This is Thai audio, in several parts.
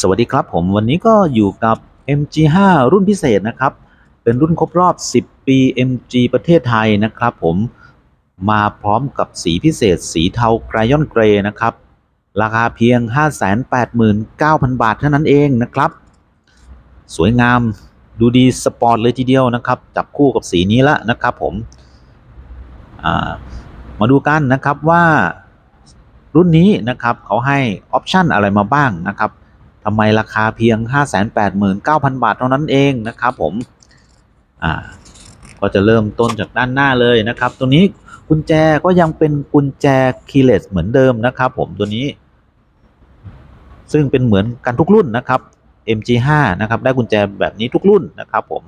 สวัสดีครับผมวันนี้ก็อยู่กับ MG5 รุ่นพิเศษนะครับ เป็นรุ่นครบรอบ 10 ปี MG ประเทศไทยนะครับผมมาพร้อมกับสีพิเศษ สีเทาไกรยอนเกรย์นะครับ ราคาเพียง 589,000 บาทเท่านั้นเองนะครับ สวยงามดูดีสปอร์ตเลยทีเดียวนะครับ จับคู่กับสีนี้ละนะครับผมามาดูกันนะครับว่ารุ่นนี้นะครับเขาให้ออปชันอะไรมาบ้างนะครับ ทำไมราคาเพียง 589,000 บาทเท่านั้นเองนะครับผมอ่าก็จะเริ่มต้นจากด้านหน้าเลยนะครับ ตัวนี้กุญแจก็ยังเป็นกุญแจคีย์เลสเหมือนเดิมนะครับผมตัวนี้ ซึ่งเป็นเหมือนกันทุกรุ่นนะครับ MG5 นะครับได้กุญแจแบบนี้ทุกรุ่นนะครับผม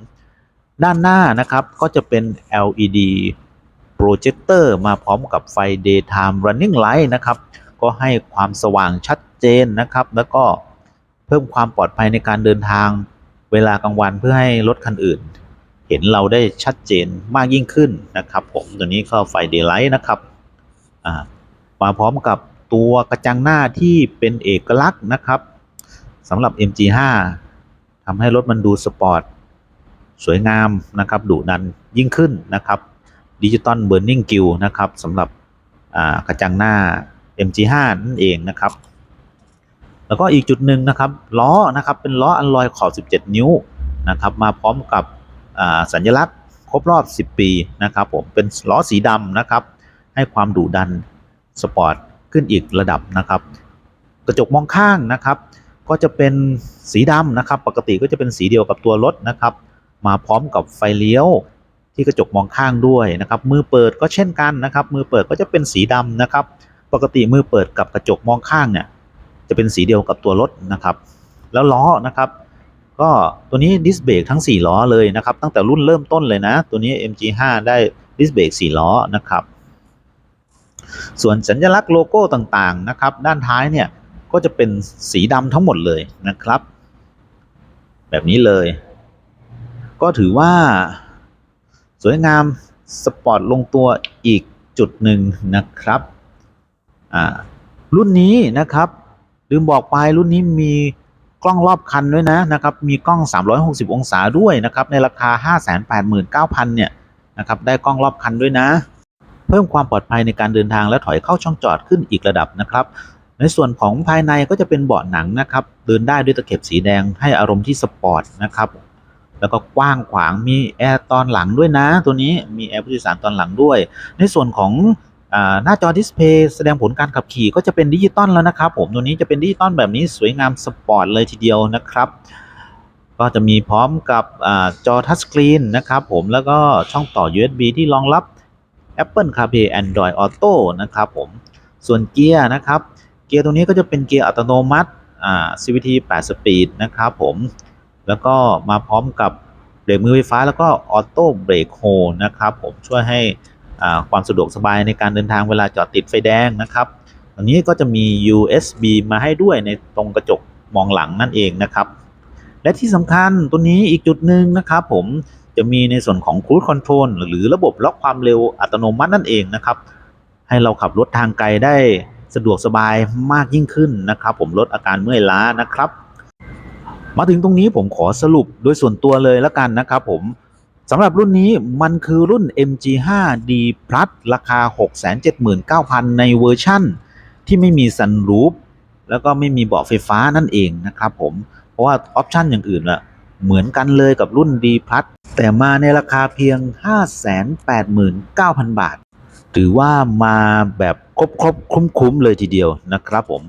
ด้านหน้านะครับก็จะเป็น LED projector มาพร้อมกับไฟ daytime running light นะครับ ก็ให้ความสว่างชัดเจนนะครับ แล้วก็ เพิ่มความปลอดภัยในการเดินทางเวลากลางวันเพื่อให้รถคันอื่น เห็นเราได้ชัดเจนมากยิ่งขึ้นนะครับ ผมตัวนี้ก็ไฟ daylight นะครับมาพร้อมกับตัวกระจังหน้าที่เป็นเอกลักษณ์นะครับสำหรับ MG5 ทำให้รถมันดูสปอร์ตสวยงามนะครับดุดันยิ่งขึ้นนะครับดิจิตอลเบ r ร์ n ิ n งกิลนะครับสำหรับกระจังหน้า MG5 นั่นเองนะครับ แล้วก็อีกจุดหนึ่งนะครับล้อนะครับเป็นล้ออัลลอยขอบ 17 นิ้วนะครับมาพร้อมกับสัญลักษณ์ครบรอบ 10 ปีนะครับผมเป็นล้อสีดำนะครับให้ความดุดันสปอร์ตขึ้นอีกระดับนะครับ กระจกมองข้างนะครับก็จะเป็นสีดำนะครับ ปกติก็จะเป็นสีเดียวกับตัวรถนะครับ มาพร้อมกับไฟเลี้ยวที่กระจกมองข้างด้วยนะครับ มือเปิดก็เช่นกันนะครับ มือเปิดก็จะเป็นสีดำนะครับ ปกติมือเปิดกับกระจกมองข้างเนี่ย จะเป็นสีเดียวกับตัวรถนะครับ แล้วล้อนะครับ ก็ตัวนี้ดิสเบรกทั้ง 4 ล้อเลยนะครับ ตั้งแต่รุ่นเริ่มต้นเลยนะ ตัวนี้ MG5 ได้ดิสเบรก4 ล้อนะครับ ส่วนสัญลักษณ์โลโก้ต่างๆนะครับ ด้านท้ายเนี่ยก็จะเป็นสีดำทั้งหมดเลยนะครับ แบบนี้เลย ก็ถือว่า สวยงามสปอร์ตลงตัวอีกจุดหนึ่งนะครับอ่ารุ่นนี้นะครับ ลืมบอกไปรุ่นนี้มีกล้องรอบคันด้วยนะนะครับ มีกล้อง 360 องศาด้วยนะครับ ในราคา 589,000 เนี่ยนะครับ ได้กล้องรอบคันด้วยนะ เพิ่มความปลอดภัยในการเดินทางและถอยเข้าช่องจอดขึ้นอีกระดับนะครับ ในส่วนของภายในก็จะเป็นเบาะหนังนะครับ เดินได้ด้วยตะเข็บสีแดงให้อารมณ์ที่สปอร์ตนะครับ แล้วก็กว้างขวาง มีแอร์ตอนหลังด้วยนะ ตัวนี้ มีแอร์ผู้โดยสารตอนหลังด้วย ในส่วนของ หน้าจอดิสเพย์แสดงผลการขับขี่ก็จะเป็นดิจิตอลแล้วนะครับผมตัวนี้จะเป็นดิจิตอลแบบนี้สวยงามสปอร์ตเลยทีเดียวนะครับก็จะมีพร้อมกับอจอทัชสกรีนนะครับผมแล้วก็ช่องต่อ USB ที่รองรับ Apple CarPlay Android Auto นะครับผมส่วนเกียร์นะครับ เกียร์ตรงนี้ก็จะเป็นเกียร์อัตโนมัติ CVT 8 Speed นะครับผมแล้วก็มาพร้อมกับเบรกมือไฟฟ้าแล้วก็ออโต้เบรกโฮนะครับผมช่วยให้ ความสะดวกสบายในการเดินทางเวลาจอดติดไฟแดงนะครับตรงนี้ก็จะมี USB มาให้ด้วยในตรงกระจกมองหลังนั่นเองนะครับ และที่สำคัญตัวนี้อีกจุดหนึ่งนะครับผมจะมีในส่วนของ Cruise Control หรือระบบล็อกความเร็วอัตโนมัตินั่นเองนะครับ ให้เราขับรถทางไกลได้สะดวกสบายมากยิ่งขึ้นนะครับ ผมลดอาการเมื่อยล้านะครับ มาถึงตรงนี้ผมขอสรุปโดยส่วนตัวเลยแล้วกันนะครับ ผม สำหรับรุ่นนี้มันคือรุ่น MG5 D Plus ราคา 679,000 ในเวอร์ชั่น ที่ไม่มีซันรูฟแล้วก็ไม่มีเบาะไฟฟ้านั่นเองนะครับผม เพราะว่าออปชันอย่างอื่นอะเหมือนกันเลยกับรุ่น D Plus แต่มาในราคาเพียง 589,000 บาท ถือว่ามาแบบครบครบคุ้มคุ้มเลยทีเดียวนะครับผม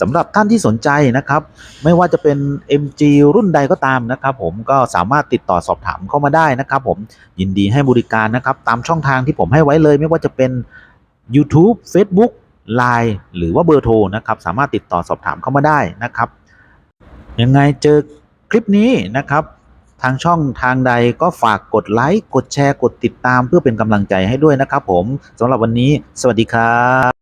สำหรับท่านที่สนใจนะครับ ไม่ว่าจะเป็น MG รุ่นใดก็ตามนะครับ ผมก็สามารถติดต่อสอบถามเข้ามาได้นะครับ ผมยินดีให้บริการนะครับ ตามช่องทางที่ผมให้ไว้เลย ไม่ว่าจะเป็น YouTube Facebook Line หรือว่าเบอร์โทรนะครับ สามารถติดต่อสอบถามเข้ามาได้นะครับ ยังไงเจอคลิปนี้นะครับ ทางช่องทางใดก็ฝากกดไลค์กดแชร์กดติดตามเพื่อเป็นกำลังใจให้ด้วยนะครับ ผมสำหรับวันนี้ สวัสดีครับ